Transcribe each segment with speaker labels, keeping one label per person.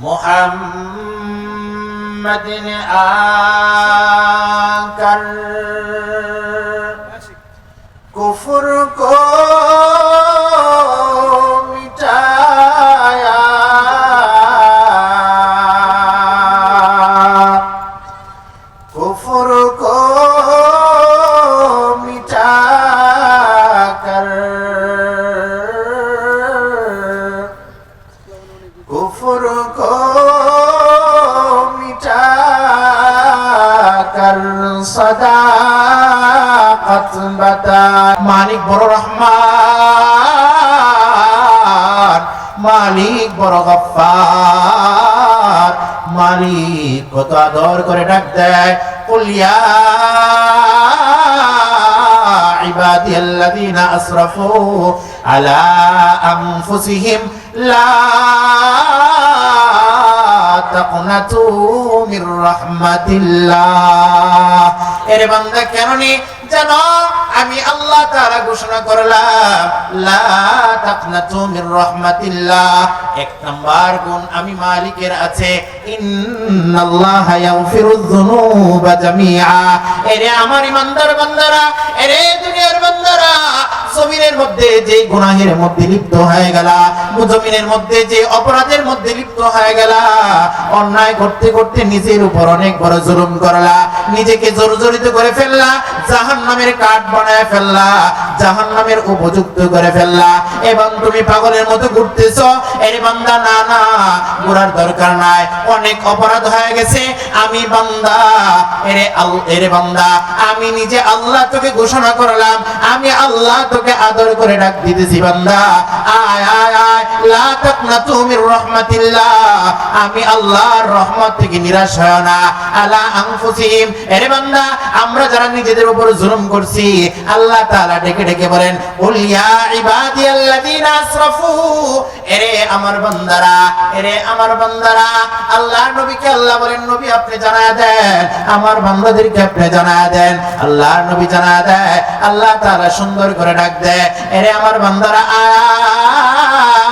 Speaker 1: محمد آ کر کفر کو মালিক বড় রহমান মালিক বড় গফফার মালিক কত আদর করে ডাক দেয় কুলিয়া عبادي الذين أسرفوا على أنفسهم لا তাকনাতু মির রাহমাতিল্লাহ। এর বান্দা, কেন নি? জানো, আমি আল্লাহ ঘোষণা করলাম, লা তাকনাতু মির রাহমাতিল্লাহ। এক নাম্বার গুণ আমি মালিকের আছে। ইন্নাল্লাহ ইয়াগফিরুয যুনুবা জামিআ। এরে আমার ইমানদার বান্দারা, এরে দুনিয়ার বান্দারা, জমিনের মধ্যে যে গুনাহের মধ্যে লিপ্ত হয়ে গেল, জমিনের মধ্যে যে অপরাধের মধ্যে লিপ্ত হয়ে গেল অন্যায় করতে করতে নিজের উপর অনেক বড় জুলুম করলা। নিজেকে জর্জরিত করে ফেললা জাহান নামের কাঠ বানায় ফেললা জাহান নামের উপযুক্ত করে ফেললা। এবং তুমি পাগলের মতো ঘুরতেছ। এর বান্দা, না না, ঘোরার দরকার নাই। অনেক অপরাধ হয়ে গেছে। আমি বান্দা, এরে এরে বান্দা, আমি নিজে আল্লাহ তোকে ঘোষণা করলাম। আমি আল্লাহ তোকে আদর করে ডাক দিতেছি, বান্দা। আয় আয় আয়। লা তাকনাতু মির রাহমাতিল্লাহ। আমি আল্লাহর রহমত থেকে নিরাশ হয় না। আলা আনফুসিহিম। এরে বান্দা, আমরা যারা নিজেদের উপর জুলুম করছি, আল্লাহ তাআলা ডেকে ডেকে বলেন কুল ইয়া আমার বান্দারা আল্লাহর নবীকে আল্লাহ বলেন, নবী, আপনি জানায় দেন, আমার বান্দাদেরকে আপনি জানা দেন। আল্লাহর নবী জানা দেয়, আল্লাহ তাআলা সুন্দর করে ডাক দেয়, এরে আমার বান্দারা, আয়।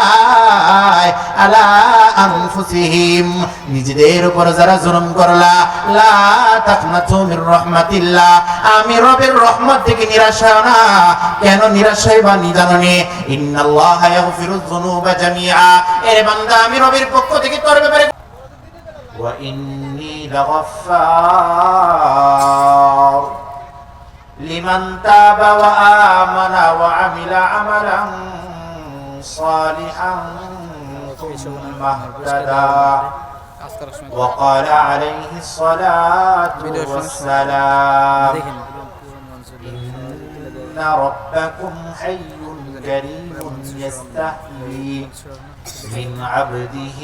Speaker 1: আলা আনফুসিহিম নিজেদের উপর যারা জুলুম করলা লা তাকনাতু মির রাহমাতিল্লাহ আমি রবের রহমত থেকে নিরাশ হয় না কেন নিরাশ হইবা নি জাননি ইন্নাল্লাহা ইয়াগফিরুয যুনুবা জামিআ এর বান্দা আমি রবের পক্ষ থেকে তোর ব্যাপারে وإني لغفار لمن تاب وآمن وعمل عملا صالحا ثم اهتدى وقال عليه الصلاة والسلام إن ربكم حي كريم يستحيي من عبده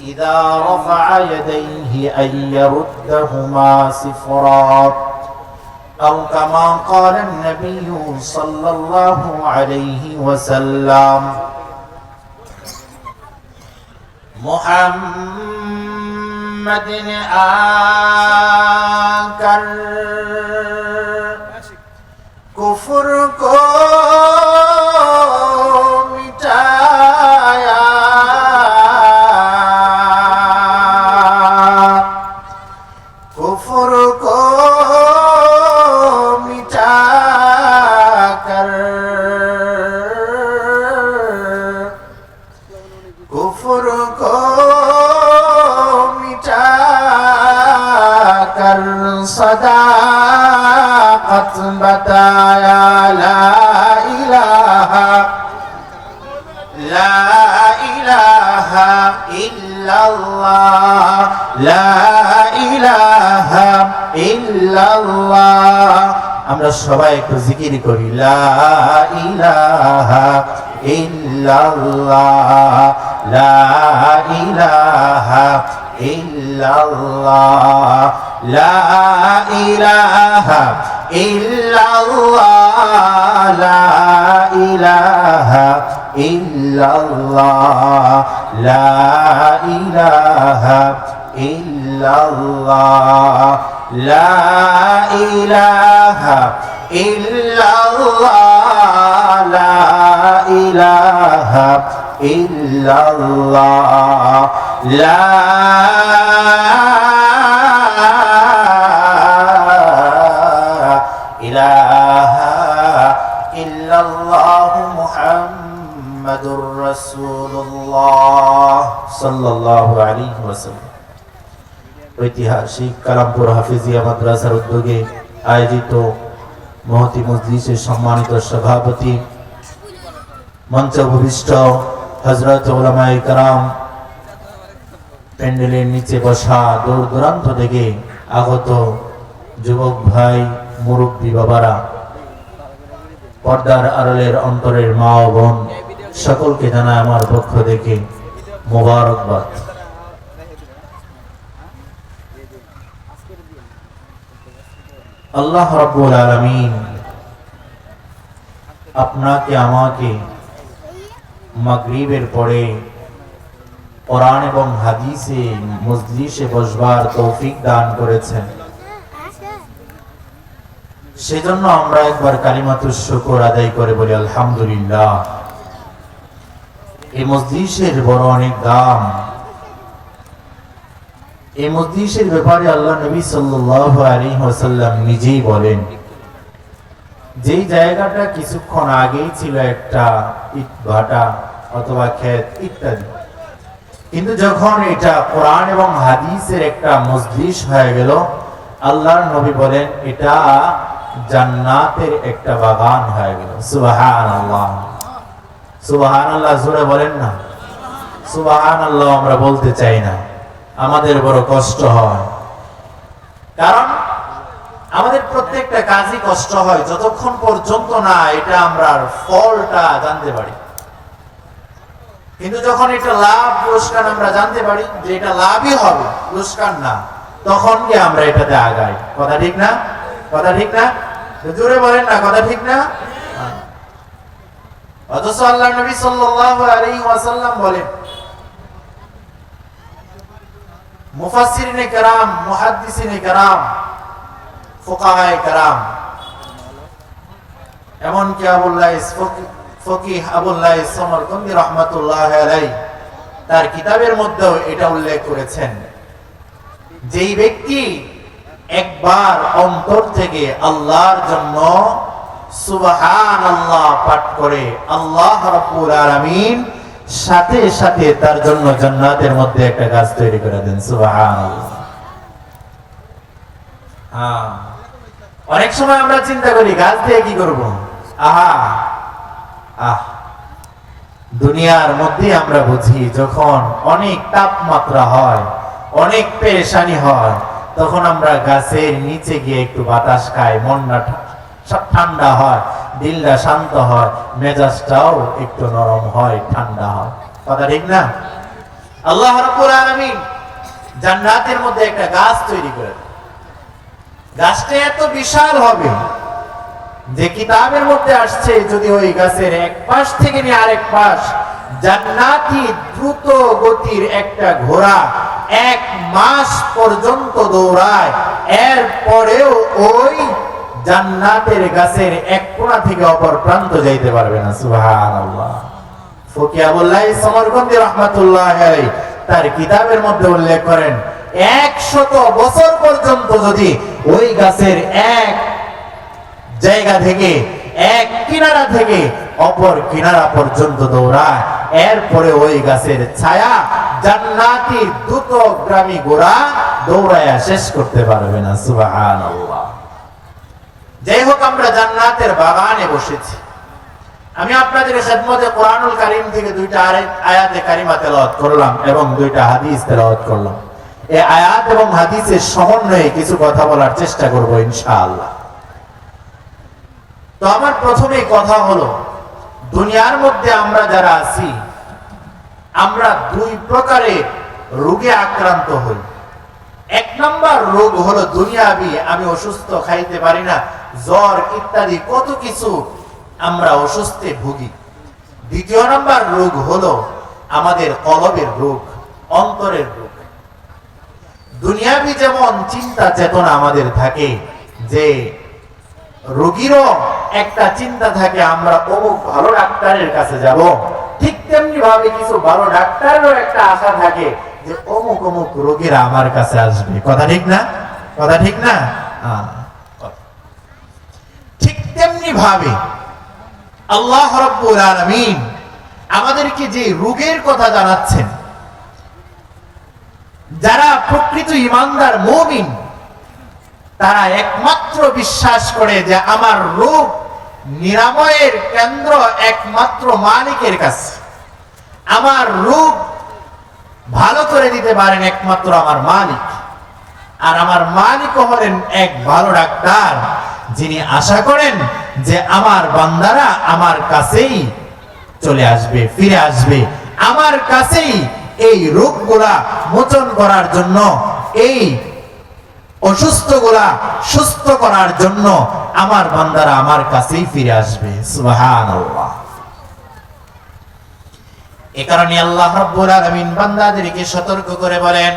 Speaker 1: إذا رفع يديه أن يردهما صفرا. أو كما قال النبي صلى الله عليه وسلم محمد آ کر کفر کو সবাই একটু জিকির করি, লা ইলাহা ইল্লাল্লাহ, লা ইলাহা ইল্লাল্লাহ, লা ইলাহা ইল্লাল্লাহ, লা ইলাহা ইল্লাল্লাহ, লা ইলাহা ইল্লাল্লাহ, লা ইলাহা ইল্লাল্লাহ, লা ইলাহা ইল্লাল্লাহ, লা ইলাহা ইল্লাল্লাহু মুহাম্মাদুর রাসূলুল্লাহ সাল্লাল্লাহু আলাইহি ওয়াসাল্লাম। ঐতিহাসিক কালামপুর হাফিজিয়া মাদ্রাসার উদ্যোগে আয়োজিত মহতি মজলিসের সম্মানিত সভাপতি, মঞ্চ ভূমিষ্ঠ হজরত ওলামাই কারাম, প্যান্ডেলের নিচে বসা দূর দূরান্ত থেকে আগত যুবক ভাই, মুরব্বী বাবারা, পর্দার আড়ালের অন্তরের মা ও বোন, সকলকে জানায় আমার পক্ষ থেকে মোবারকবাদ। আল্লাহ রাব্বুল আলামিন আপনাকে, আমাকে মাগরিবের পরে কোরআন এবং হাদিসে, মজলিসে বসবার তৌফিক দান করেছেন। সেজন্য আমরা একবার কালিমাতুর শুকর আদায় করে বলি, আলহামদুলিল্লাহ। এই মজলিসের বড় অনেক দাম। এই মজলিসের ব্যাপারে আল্লাহ নবী সাল্লাল্লাহু আলাইহি ওয়াসাল্লাম নিজেই বলেন, যেই জায়গাটা কিছুক্ষণ আগেই ছিল একটা ইট ভাটা অথবা ক্ষেত ইত্যাদি। কিন্তু যখন এটা কোরআন এবং হাদিসের একটা মজলিস হয়ে গেল আল্লাহর নবী বলেন, এটা জান্নাতের একটা বাগান হয়ে গেল। সুবহানাল্লাহ। সুবহানাল্লাহ, জোরে বলেন না। সুবহানাল্লাহ আমরা বলতে চাই না। আমাদের বড় কষ্ট হয়। কারণ আমাদের প্রত্যেকটা কাজই কষ্ট হয়, যতক্ষণ পর্যন্ত না এটা আমরা ফলটা জানতে পারি। কিন্তু যখন এটা লাভ, পুরস্কার আমরা জানতে পারি যে এটা লাভই হবে, পুরস্কার না, তখন কি আমরা এটাতে আগাই। কথা ঠিক না? কথা ঠিক না? জোরে বলেন না, কথা ঠিক না। অথচ আল্লাহ নবী সাল্লাল্লাহু আলাইহি ওয়াসাল্লাম বলেন মুফাসসিরিনে কেরাম, মুহাদ্দিসিনে কেরাম, ফুকাহায়ে কেরাম। এমনকি আবুল্লাহ ফকিহ আবুল্লাহ রহমতুল্লাহ আলাই তার কিতাবের মধ্যেও এটা উল্লেখ করেছেন। যেই ব্যক্তি একবার অন্তর থেকে আল্লাহর জন্য সুবহান আল্লাহ পাঠ করে, আল্লাহ রাব্বুল আলামিন সাথে সাথে তার জন্য জান্নাতের মধ্যে একটা গাছ তৈরি করে দেন হ্যাঁ। অনেক সময় আমরা চিন্তা করি, গাছ দিয়ে কি করব? আহা। আহ। দুনিয়ার মধ্যে আমরা বুঝি, যখন অনেক তাপমাত্রা হয়, অনেক পেরেশানি হয়, তখন আমরা গাছের নিচে গিয়ে একটু বাতাস খাই ঠা- সব ঠান্ডা হয়, দিলটা শান্ত হয়, মেজাজটাও একটু নরম হয়, ঠান্ডা হয়। কথা ঠিক না? আল্লাহ জান্নাতের মধ্যে একটা গাছ তৈরি করে গাছটা এত বিশাল হবে যে কিতাবের মধ্যে আসছে, যদি ওই গাছের এক পাশ থেকে নিয়ে আরেক পাশ, জান্নাতি দ্রুত গতির একটা ঘোড়া এক মাস পর্যন্ত দৌড়ায় এর পরেও ওই জান্নাতের গাছের এক কোণা থেকে অপর প্রান্ত যাইতে পারবে না, সুবহানাল্লাহ। রহমাতুল্লাহ তার কিতাবের মধ্যে উল্লেখ করেন, একশত বছর পর্যন্ত যদি ওই গাছের এক জায়গা থেকে, এক কিনারা থেকে অপর কিনারা পর্যন্ত দৌড়ায়, এরপরে ওই গাছের ছায়া জান্নাতি দ্রুত গ্রামী গোড়া দৌড়ায়া শেষ করতে পারবে না, সুবহানাল্লাহ। যাই হোক আমরা জান্নাতের বাগানে বসেছি। আমি আপনাদের খেদমতে কোরআনুল কারিম থেকে দুইটা আয়াতে কারিমা তেলাওয়াত করলাম এবং দুইটা হাদিস তেলাওয়াত করলাম। এই আয়াত এবং হাদিসের সমন্বয়ে কিছু কথা বলার চেষ্টা করব ইনশাআল্লাহ। তো আমার প্রথমে কথা হলো, দুনিয়ার মধ্যে আমরা যারা আছি, আমরা দুই প্রকারে রোগে আক্রান্ত হই। এক নম্বর রোগ হলো দুনিয়াবি, আমি অসুস্থ, খাইতে পারি না, জ্বর ইত্যাদি, কত কিছু আমরা অসুস্থে ভুগি। দ্বিতীয় নম্বর রোগ হলো আমাদের কলবের রোগ, অন্তরের রোগ। দুনিয়াবি যেমন চিন্তা চেতনা আমাদের থাকে, যে রোগীরও একটা চিন্তা থাকে, আমরা অমুক ভালো ডাক্তারের কাছে যাব, ঠিক তেমনি ভাবে কিছু ভালো ডাক্তারেরও একটা আশা থাকে যে অমুক অমুক রোগীরা আমার কাছে আসবে। কথা ঠিক না? কথা ঠিক না? ঠিক তেমনি ভাবে আল্লাহ রব্বুল আলামিন আমাদেরকে যে রোগের কথা জানাচ্ছেন, যারা প্রকৃত ইমানদার মুমিন, তারা একমাত্র বিশ্বাস করে যে আমার রোগ নিরাময়ের কেন্দ্র একমাত্র মালিকের কাছে। আমার রোগ ভালো করে দিতে পারেন একমাত্র আমার মালিক। আর আমার মালিকও হলেন এক ভালো ডাক্তার, যিনি আশা করেন যে আমার বান্দারা আমার কাছেই চলে আসবে, ফিরে আসবে। আমার কাছেই এই রোগগুলা মোচন করার জন্য, এই অসুস্থগুলা সুস্থ করার জন্য আমার বান্দারা আমার কাছেই ফিরে আসবে। সুবহানাল্লাহ। এ কারণে আল্লাহ রাব্বুল আলামিন বান্দাদেরকে সতর্ক করে বলেন,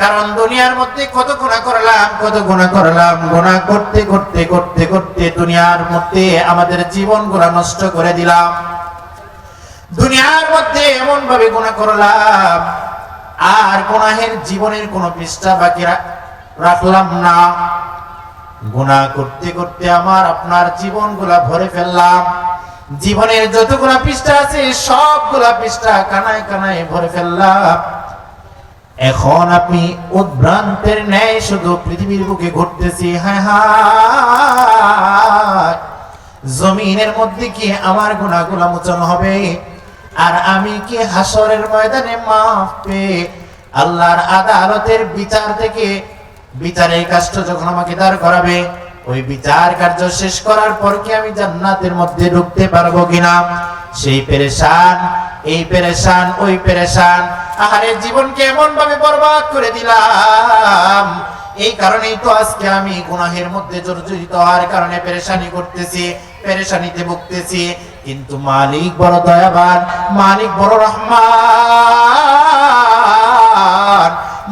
Speaker 1: কারণ দুনিয়ার মধ্যে কত গুণা করলাম, কত গুণা করলাম গুণা করতে করতে করতে করতে দুনিয়ার মধ্যে আমাদের জীবন গুণা নষ্ট করে দিলাম। দুনিয়ার মধ্যে এমন ভাবে গুণা করলাম, আর গুনাহের জীবনের কোনো পৃষ্ঠা বাকি রাখলাম না। গুণা করতে করতে আমার আপনার জীবনগুলা ভরে ফেললাম। জীবনের যতগুলা পৃষ্ঠা আছে, সবগুলা পৃষ্ঠা কানায় কানায় ভরে ফেললাম। এখন আপনি উদ্ভ্রান্তের ন্যায় শুধু পৃথিবীর বুকে ঘুরতেছি হ্যাঁ হ্যাঁ। জমিনের মধ্যে কি আমার গুণাগুলা মোচন হবে? আর আমি কি হাসরের ময়দানে মাফ পেয়ে আল্লাহর আদালতের বিচার থেকে বিচারের কাজটা যখন আমাকে দাঁড় করাবে ওই বিচার কার্য শেষ করার পর কি আমি জান্নাতের মধ্যে ঢুকতে পারব কিনা? সেই পেরেশান, এই পেরেশান, ওই পেরেশান। আহারে, জীবনকে এমন ভাবে বরবাদ করে দিলাম। এই কারণেই তো আজকে আমি গুনাহের মধ্যে জর্জরিত হওয়ার কারণে পেরেশানি করতেছি, পেরেশানিতে ভুগতেছি। কিন্তু মালিক বড় দয়াবান, মালিক বড় রহমান,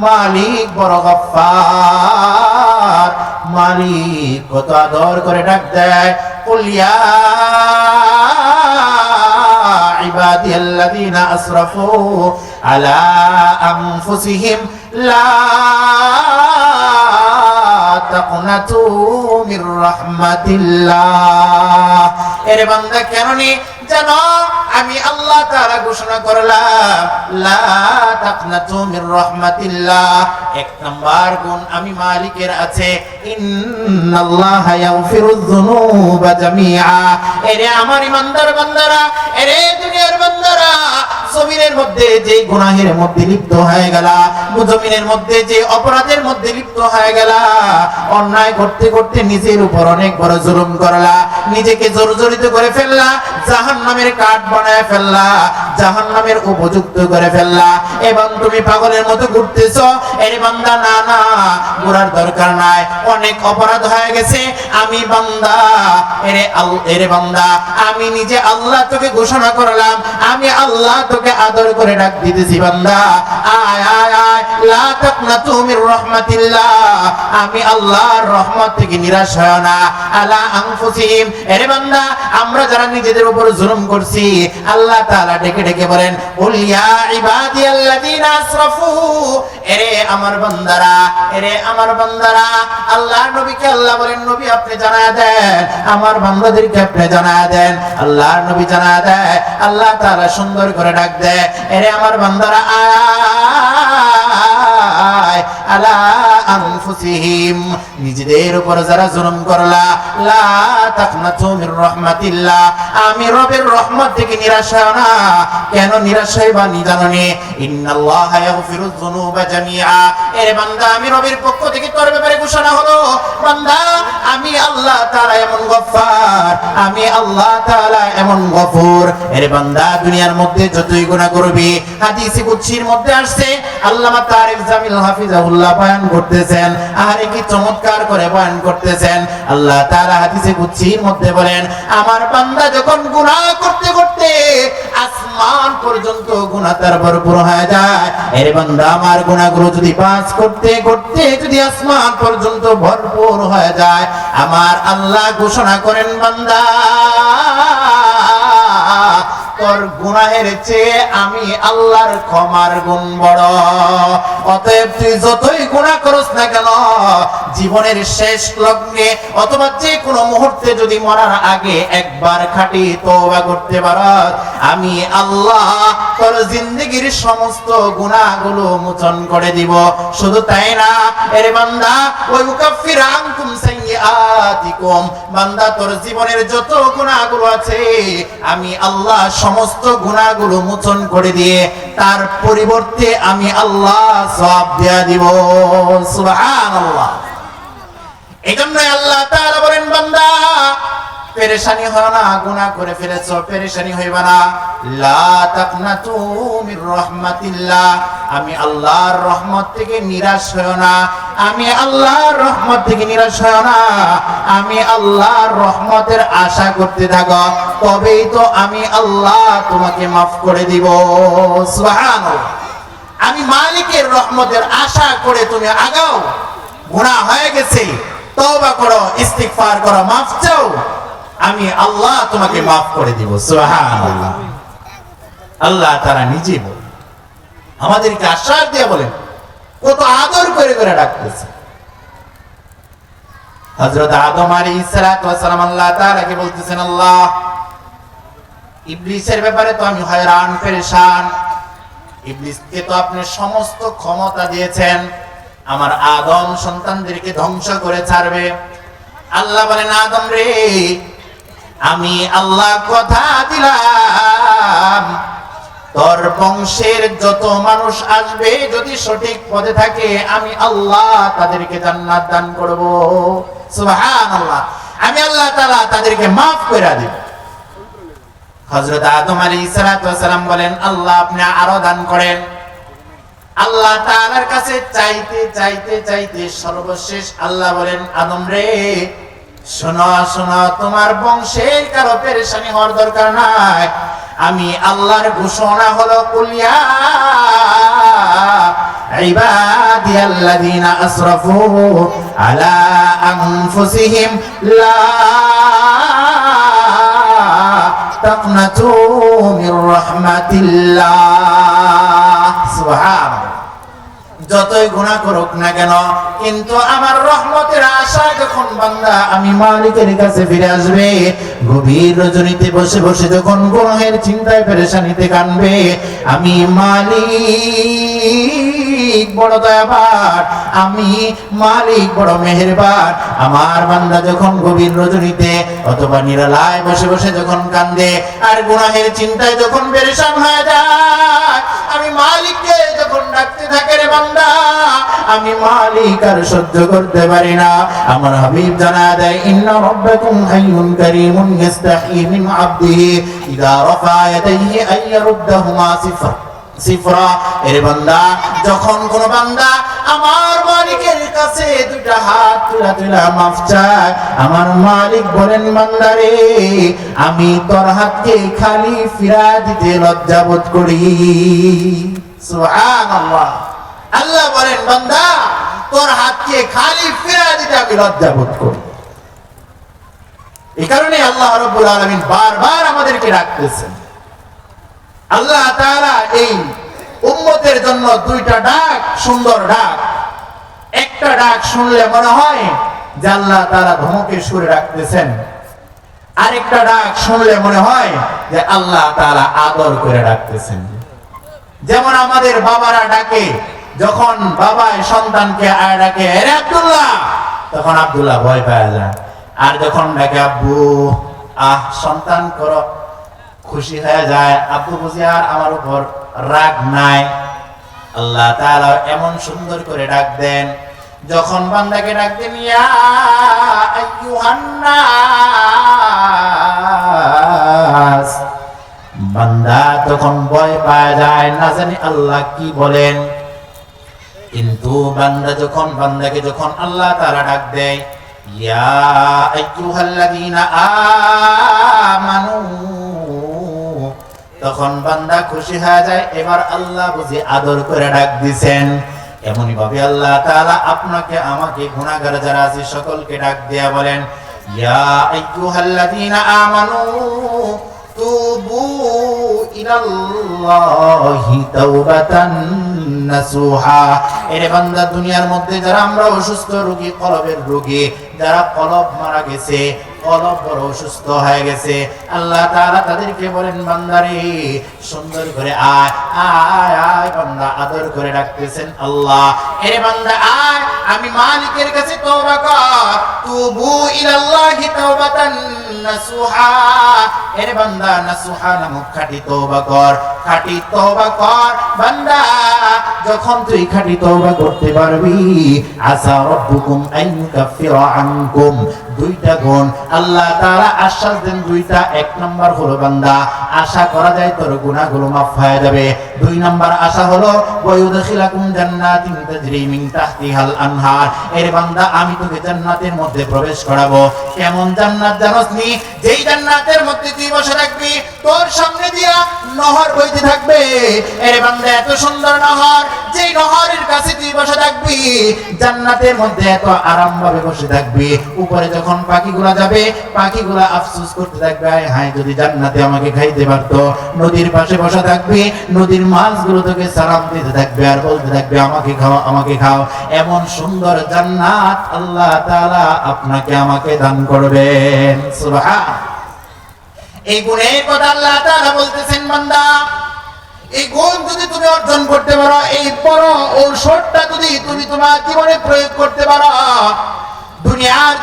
Speaker 1: মালিক বড় গফফার। মালিক কত আদর করে ডাক দেয় কুলিয়া عبادي الذين أسرفوا على أنفسهم لا تقنطوا من رحمة الله এরে বান্দা কেন নি জানো আমি আল্লাহ তারা ঘোষণা করলাম, লা এক নম্বর গুণ আমি মালিকের আছে, ইন্নাল্লাহ এরে আমার এরে মধ্যে যে গুনাহের মধ্যে লিপ্ত হয়ে গেলা জমিনের মধ্যে যে অপরাধের মধ্যে লিপ্ত হয়ে গেলা, অন্যায় করতে করতে নিজের উপর অনেক বড় জুলুম করলা, নিজেকে জর্জরিত করে ফেললা জাহান নামের কাঠ বানায় ফেললা জাহান নামের উপযুক্ত করে ফেললা। এবং তুমি পাগলের মতো ঘুরতেছ, এর বান্দা, না না, ঘোরার দরকার নাই, অনেক অপরাধ হয়ে গেছে, আমি বান্দা, এরে এরে বান্দা, আমি নিজে আল্লাহ তোকে ঘোষণা করলাম, আমি আল্লাহ তোকে আদর করে ডাক দিতেছি বান্দা, আয় আয় আয়। লা তাকনাতু মির রাহমাতিল্লাহ। আমি আল্লাহর রহমত থেকে নিরাশ না। আলা বান্দা, আমরা যারা নিজেদের উপর জুলুম করছি, আল্লাহ তাআলা ডেকে ডেকে বলেন ইয়া ইবাদিয়াল্লাযিনা আসরাফু। আমার বান্দারা, এরে আমার বান্দারা, আল্লাহর নবীকে আল্লাহ বলেন, নবী, আপনি জানায় দেন। আমার বান্দাদেরকে আপনি জানায় দেন। আল্লাহর নবী জানায় দেয়। আল্লাহ তাআলা সুন্দর করে ডাক দেয়। এরে আমার বান্দারা, আয়। Ah. নিজেদের উপর যারা জুলুম করলা আমি রবের রহমত থেকে নিরাশ না। কেন নিরাশ আল্লাহ করবি মধ্যে আসছে জামিল হাফিজাহুল্লাহ বয়ান করতেছেন আরে কি চমৎকার করে বয়ান করতেছেন। আল্লাহ হাদিসে মধ্যে বলেন, আমার বান্দা যখন গুনাহ করতে করতে আসমান পর্যন্ত গুনাহ তার ভরপুর হয়ে যায়, এর বান্দা আমার গুনাহগুলো যদি পাস করতে করতে যদি আসমান পর্যন্ত ভরপুর হয়ে যায়, আমার আল্লাহ ঘোষণা করেন বান্দা তোর গুনাহের চেয়ে আমি আল্লাহর ক্ষমার গুণ বড়। অতএব তুই যতই গুনাহ করস না কেন, জীবনের শেষ লগ্নে অথবা যে কোনো মুহূর্তে যদি মরার আগে একবার খাটি তওবা করতে পারস আমি আল্লাহ তোর জিন্দগির সমস্ত গুনাহগুলো মোচন করে দিব। শুধু তাই না, এর বান্দা, ওই মুকাফির আনকুম সাইয়্যাতিকুম। বান্দা, তোর জীবনের যত গুনাহগুলো আছে, আমি আল্লাহ সমস্ত গুণাগুলো মোচন করে দিয়ে তার পরিবর্তে আমি আল্লাহ সব দেয়া দিব। সুবহানাল্লাহ। এই জন্যই আল্লাহ তাআলা বলেন, বান্দা পেরেশানি হয় না, গুনাহ করে ফেলেছো, পেরেশানি হইবা না। লা আমি আল্লাহর রহমত থেকে নিরাশ না। আমি আল্লাহর রহমত থেকে নিরাশ না। আমি আল্লাহর রহমতের আশা করতে থাকো, তবেই তো আমি আল্লাহ তোমাকে মাফ করে দিব। সুবহানাল্লাহ। আমি মালিকের রহমতের আশা করে তুমি আগাও। গুনাহ হয়ে গেছে, তওবা করো, ইস্তিগফার করো, মাফ চাও। আমি আল্লাহ তোমাকে মাফ করে দিব আল্লাহ তারা নিজে বলেন আমাদেরকে আশ্বাস দিয়ে বলেন কত আদর করে করে ডাকতেছে। হযরত আদম ওয়াস সালাম আল্লাহ তাআলাকে বলতেছেন, আল্লাহ, ইবলিসের ব্যাপারে তো আমি হয়রান, পেরেশান। ইবলিসকে তো আপনি সমস্ত ক্ষমতা দিয়েছেন, আমার আদম সন্তানদেরকে ধ্বংস করে ছাড়বে। আল্লাহ বলেন, আদম রে আমি আল্লাহ কথা দিলাম। তোর বংশের যত মানুষ আসবে, যদি সঠিক পথে থাকে, আমি আল্লাহ তাদেরকে জান্নাত দান করব। সুবহানাল্লাহ। আমি আল্লাহ তাআলা তাদেরকে maaf করে দিব। হযরত আদম আলাইহিস সালাম বলেন, আল্লাহ, আপনি আরও দান করেন। আল্লাহ তাআলার কাছে চাইতে চাইতে চাইতে সর্বশেষ আল্লাহ বলেন, আদম রে শোনো শোনো তোমার বংশের কারো পেরেশানি হওয়ার দরকার নাই আমি আল্লাহর ঘোষণা হলো কুলিয়া عبادي الذين أسرفوا على أنفسهم لا تقنطوا من رحمة الله سبحان যতই গুণা করুক না কেন, কিন্তু আমার রহমতের আশা যখন বান্দা আমি মালিকের কাছে ফিরে আসবে, গভীর রজনীতে বসে বসে যখন গুণের চিন্তায় পেরেশানিতে কানবে, আমি মালিক, বড় দয়াবান, আমি মালিক, বড় মেহেরবান। আমার বান্দা যখন গভীর রজনীতে অথবা নিরালায় বসে বসে যখন কান্দে, আর গুনাহের চিন্তায় যখন পেরেশান হয়ে যায়, আমি মালিককে থাকে রে বান্দা। আমি মালিক আর সহ্য করতে পারি না। আমার হাবিব জানা দেয়, ইন্না রাব্বাকুম হাইয়ুন কারীমুন ইস্তাহি মিন আবদিহি ইযা রাফা ইয়াদাইহি আন ইয়ারুদ্দাহুমা সিফরা। সিফরা। এর বান্দা, যখন কোন বান্দা আমার মালিকের কাছে দুইটা হাত তুলা তুলা মাফ চায়, আমার মালিক বলেন বান্দারে আমি তোর হাতকে খালি ফিরা দিতে লজ্জা বোধ করি। আল্লাহ তোর এই উম্মতের জন্য দুইটা ডাক, সুন্দর ডাক। একটা ডাক শুনলে মনে হয় যে আল্লাহ তাআলা ধমকে সুরে রাখতেছেন আরেকটা ডাক শুনলে মনে হয় যে আল্লাহ তাআলা আদর করে ডাকতেছেন। যেমন আমাদের বাবারা ডাকে, যখন বাবা সন্তানকে আর ডাকে আব্দুল্লাহ! তখন আব্দুল্লাহ ভয় পাওয়া যায় আর যখন ডাকে, আব্বু, আহ, সন্তান করো, খুশি হয়ে যায়। আব্বু বুঝি আর আমার উপর রাগ নাই। আল্লাহ তাআলা এমন সুন্দর করে ডাক দেন। যখন বান্দাকে ডাক দেন, ইয়া বান্দা তখন ভয় পাওয়া যায়, না জানি আল্লাহ কি বলেন। কিন্তু বান্দা যখন, বান্দাকে যখন আল্লাহ তারা ডাক দেয়, ইয়া আইয়ুহাল্লাযীনা আমানু, তখন বান্দা খুশি হয়ে যায়, এবার আল্লাহ বুঝি আদর করে ডাক দিছেন। এমনই ভাবে আল্লাহ তাআলা আপনাকে, আমাকে গুনাহগার যারা আছে, সকলকে ডাক দিয়া বলেন, ইয়া আইয়ুহাল্লাযীনা আমানু তুবু ইলাল্লাহি তাওবাতান নাসুহা বান্দা, দুনিয়ার মধ্যে যারা আমরা অসুস্থ রোগী, কলবের রোগী, যারা কলব মারা গেছে কলব অসুস্থ হয়ে গেছে। আল্লাহ তাআলা তাদেরকে বলেন সুন্দর করে আয় আয় আয়, বান্দা আদর করে আল্লাহ। এরে বান্দা, আয়, আমি মালিকের কাছে কর। তুবু ইলাল্লাহি তাওবাতান নাসুহা। এরে বান্দা, নাসুহা নামক কর কর। বান্দা, যখন তুই খাঁটি তওবা করতে পারবি আসা রব্বুকুম আন ইউকাফিরা আনকুম। দুইটা গুণ। আল্লাহ তারা আশ্বাস দেন দুইটা। এক নম্বর হলো বান্দা, আশা করা যায় তোর গুণাগুলো মাফ হয়ে যাবে। দুই নাম্বার আশা হলো, ওয়ায়ুদখিলাকুম জান্নাতিন তাজরি মিন তাহতিহাল আনহার। এর বান্দা, আমি তোকে জান্নাতের মধ্যে প্রবেশ করাবো। কেমন জান্নাত জানোস নি? যেই জান্নাতের মধ্যে তুই বসে থাকবি, তোর সামনে দিয়া নহর বইতে থাকবে। এর বান্দা, এত সুন্দর নহর, যেই নহরের কাছে তুই বসে থাকবি, জান্নাতের মধ্যে এত আরাম ভাবে বসে থাকবি। উপরে যখন পাখিগুলা যাবে, পাখিগুলা আফসোস করতে থাকবে হায়, যদি জান্নাতে আমাকে খাইতে পারতো। নদীর পাশে বসে থাকবি, নদীর মাছগুলো তোকে সালাম দিতে থাকবে আর বলতে থাকবে, আমাকে খাও আমাকে খাও। এমন সুন্দর জান্নাত আল্লাহ তাআলা আপনাকে আমাকে দান করবেন। সুবহান। এই গুণের কথা আল্লাহ তাআলা বলতেছেন, বান্দা। এই গুণ যদি তুমি অর্জন করতে পারো এই বড় ঔষধটা যদি তুমি তোমার জীবনে প্রয়োগ করতে পারো দুনিয়ার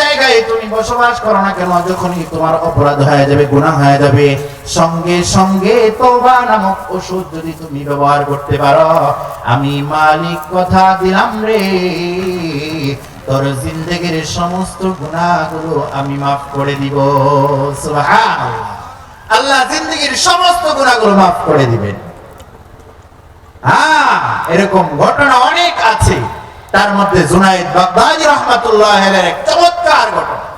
Speaker 1: জায়গায় তুমি বসবাস করো না কেন, যখনই তোমার অপরাধ হয়ে যাবে, গুনাহ হয়ে যাবে, সঙ্গে সঙ্গে তওবা নামক ওষুধ যদি তুমি ব্যবহার করতে পারো, আমি মালিক কথা দিলাম রে। তোর জিন্দেগির সমস্ত গুনাহগুলো আমি মাফ করে দিব। আল্লাহ জিন্দগির সমস্ত গুণাগুলো মাফ করে দিবেন। হ্যাঁ এরকম ঘটনা অনেক আছে। তার মধ্যে জুনাইদ বাগদাদি রহমাতুল্লাহ এক চমৎকার ঘটনা।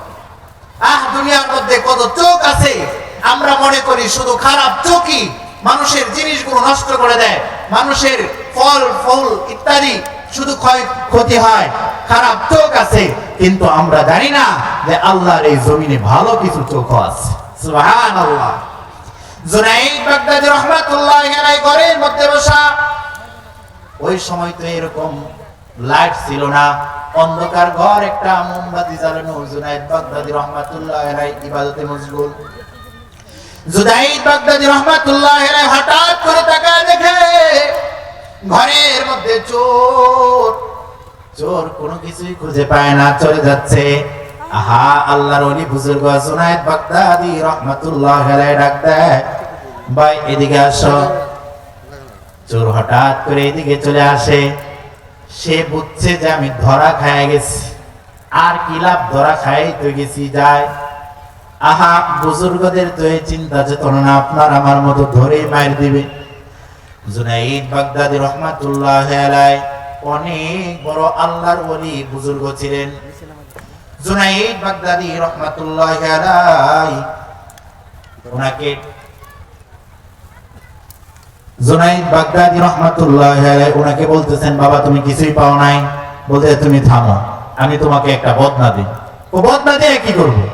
Speaker 1: আহ, দুনিয়ার মধ্যে কত চোখ আছে। আমরা মনে করি শুধু খারাপ চোখই মানুষের জিনিসগুলো নষ্ট করে দেয়। মানুষের ফল, ফুল ইত্যাদি শুধু ক্ষতি হয়। খারাপ চোখ আছে। কিন্তু আমরা জানি না যে আল্লাহর এই জমিনে ভালো কিছু চোখ আছে। সুবহানাল্লাহ। জুনাইদ বাগদাদি রহমাতুল্লাহ আলাইহি মধ্যে বসা। ওই সময় তো এরকম লাইট ছিল না। অন্ধকার ঘর একটা মোমবাতি জ্বালানো। জুনাইদ বাগদাদি রহমাতুল্লাহ আলাইহি ইবাদতে মশগুল। জুনাইদ বাগদাদি রহমাতুল্লাহ আলাইহি হঠাৎ করে তাকায় দেখে ঘরের মধ্যে চোর। চোর কোনো কিছুই খুঁজে পায় না, চলে যাচ্ছে। আহা, আল্লাহর ওলি বুজুর্গ জুনাইদ বাগদাদি রহমাতুল্লাহ আলাইহি ডাক দেয়, ভাই, এদিকে আসো। চোর হঠাৎ করে এদিকে চলে আসে। সে বুঝছে যে আমি ধরা খায় গেছি। আর কি লাভ ধরা খাই তো গেছি যায়। আহা, বুজুর্গদের তো এই চিন্তা চেতনা আপনার আমার মতো ধরেই মায়ের দিবে। জুনাইদ বাগদাদি রহমাতুল্লাহ আলাই অনেক বড় আল্লাহর ওলি বুজুর্গ ছিলেন। জুনাইদ বাগদাদি রহমাতুল্লাহ আলাই ওনাকে জুনাইদ বাগদাদি রহমাতুল্লাহ ওনাকে বলতেছেন, বাবা, তুমি কিছুই পাও নাই। বলতে, তুমি থামো, আমি তোমাকে একটা বদনা দিই। ও বদনা দিয়ে কি করব?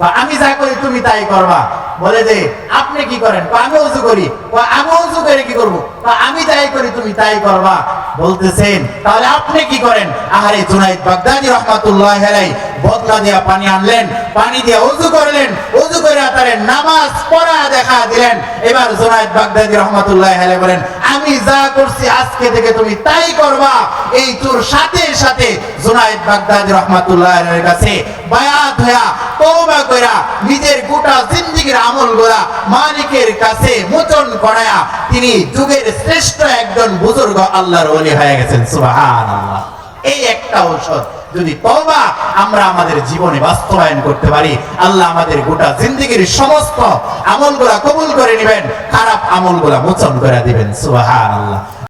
Speaker 1: বা আমি যা করি তুমি তাই করবা। বলে যে, আপনি কি করেন? বা আমি উজু করি। বা, আমি উজু করে কি করব? বা, আমি যাই করি, তুমি তাই করবা। বলতেছেন, তাহলে আপনি কি করেন? আহারে জুনাইদ বাগদাদি রহমাতুল্লাহ আলাই বদলা দিয়া পানি আনলেন, পানি দিয়ে উজু করলেন, উজু করে তারে নামাজ পড়া দেখা দিলেন। এবার জুনাইদ বাগদাদি রহমাতুল্লাহ আলাই বলেন, আমি যা করছি আজকে থেকে তুমি তাই করবা। এই তোর সাথে সাথে জুনাইদ বাগদাদি রহমাতুল্লাহ আলাইহির কাছে বায়াত হয়া তওবা কইরা নিজের গোটা জিন্দেগীর আমল গোলা মালিকের কাছে মোচন করায়া তিনি যুগের শ্রেষ্ঠ একজন বুজুর্গ আল্লাহর ওলি হয়ে গেছেন। সুবহানাল্লাহ। এই একটা ঔষধ। যদি তওবা আমরা আমাদের জীবনে বাস্তবায়ন করতে পারি, আল্লাহ আমাদের গোটা জিন্দেগির সমস্ত আমলগুলা কবুল করে নেবেন, খারাপ আমলগুলা মোচন করে দিবেন, সুবহানাল্লাহ।